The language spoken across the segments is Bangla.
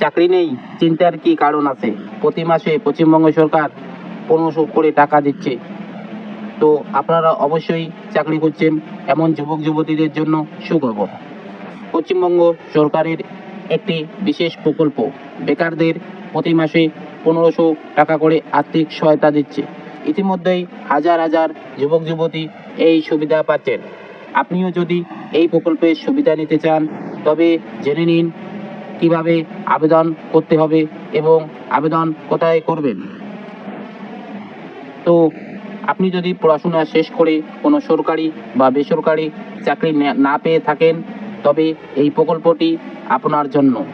চাকরি নেই, চিন্তার কি কারণ আছে? প্রতি মাসে পশ্চিমবঙ্গ সরকার পনেরোশো করে টাকা দিচ্ছে। তো আপনারা অবশ্যই চাকরি করছেন এমন যুবক যুবতীদের জন্য সুখবর পশ্চিমবঙ্গ সরকারের একটি বিশেষ প্রকল্প, বেকারদের প্রতি মাসে পনেরোশো টাকা করে আর্থিক সহায়তা দিচ্ছে। ইতিমধ্যেই হাজার হাজার যুবক যুবতী এই সুবিধা পাচ্ছেন। আপনিও যদি এই প্রকল্পের সুবিধা নিতে চান, তবে জেনে নিন কীভাবে আবেদন করতে হবে এবং আবেদন কোথায় করবেন? তো আপনি যদি পড়াশোনা শেষ করে কোনো সরকারি বা বেসরকারি চাকরি না- পেয়ে থাকেন, তবে এই প্রকল্পটি আপনার জন্য।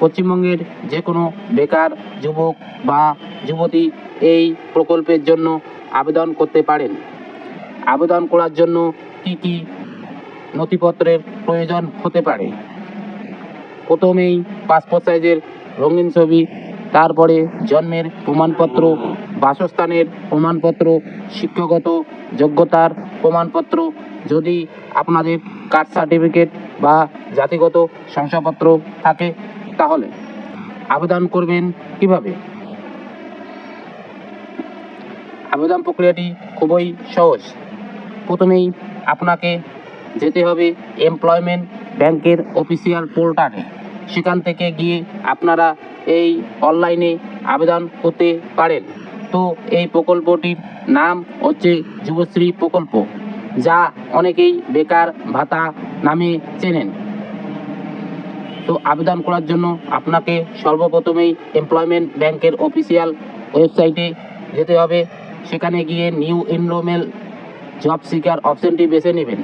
পশ্চিমবঙ্গের যে কোনো বেকার যুবক বা যুবতী এই প্রকল্পের জন্য আবেদন করতে পারেন। আবেদন করার জন্য কি কি নথিপত্রের প্রয়োজন হতে পারে? প্রথমেই পাসপোর্ট সাইজের রঙিন ছবি, তারপরে জন্মের প্রমাণপত্র, বাসস্থানের প্রমাণপত্র, শিক্ষাগত যোগ্যতার প্রমাণপত্র, যদি আপনাদের কাস্ট সার্টিফিকেট বা জাতিগত শংসাপত্র থাকে, তাহলে আবেদন করবেন কীভাবে? আবেদন প্রক্রিয়াটি খুবই সহজ। প্রথমেই আপনাকে যেতে হবে এমপ্লয়মেন্ট ব্যাংকের অফিসিয়াল পোর্টালে। সেখান থেকে গিয়ে আপনারা এই অনলাইনে আবেদন করতে পারেন। তো এই প্রকল্পটির নাম হচ্ছে যুবশ্রী প্রকল্প, যা অনেকেই বেকার ভাতা নামে চেনেন। তো আবেদন করার জন্য আপনাকে সর্বপ্রথমেই এমপ্লয়মেন্ট ব্যাংকের অফিসিয়াল ওয়েবসাইটে যেতে হবে। সেখানে গিয়ে নিউ এনরোমেল জব সিকার অপশনটি বেছে নেবেন।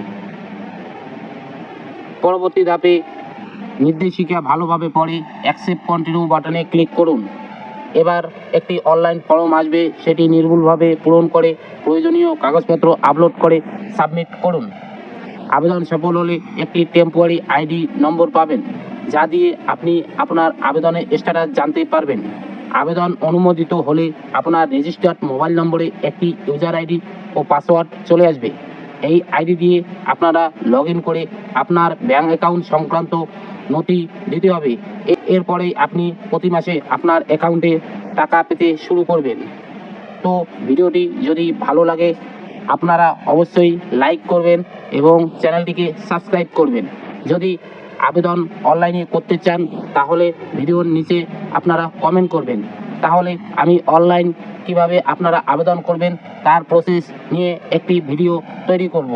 পরবর্তী ধাপে নির্দেশিকা ভালোভাবে পড়ে অ্যাকসেপ্ট কন্টিনিউ বাটনে ক্লিক করুন। এবার একটি অনলাইন ফর্ম আসবে, সেটি নির্ভুলভাবে পূরণ করে প্রয়োজনীয় কাগজপত্র আপলোড করে সাবমিট করুন। আবেদন সফল হলে একটি টেম্পোয়ারি আইডি নম্বর পাবেন, যা দিয়ে আপনি আপনার আবেদনের স্ট্যাটাস জানতে পারবেন। আবেদন অনুমোদিত হলে আপনার রেজিস্টার্ড মোবাইল নম্বরে একটি ইউজার আইডি ও পাসওয়ার্ড চলে আসবে। এই আইডি দিয়ে আপনারা লগ করে আপনার ব্যাঙ্ক অ্যাকাউন্ট সংক্রান্ত নথি দিতে হবে। এ- এরপরেই আপনি প্রতি মাসে আপনার অ্যাকাউন্টে টাকা পেতে শুরু করবেন। তো ভিডিওটি যদি ভালো লাগে, আপনারা অবশ্যই লাইক করবেন এবং চ্যানেলটিকে সাবস্ক্রাইব করবেন। যদি আবেদন অনলাইনে করতে চান, তাহলে ভিডিওর নিচে আপনারা কমেন্ট করবেন। তাহলে আমি অনলাইন কীভাবে আপনারা আবেদন করবেন তার প্রসেস নিয়ে একটি ভিডিও তৈরি করব।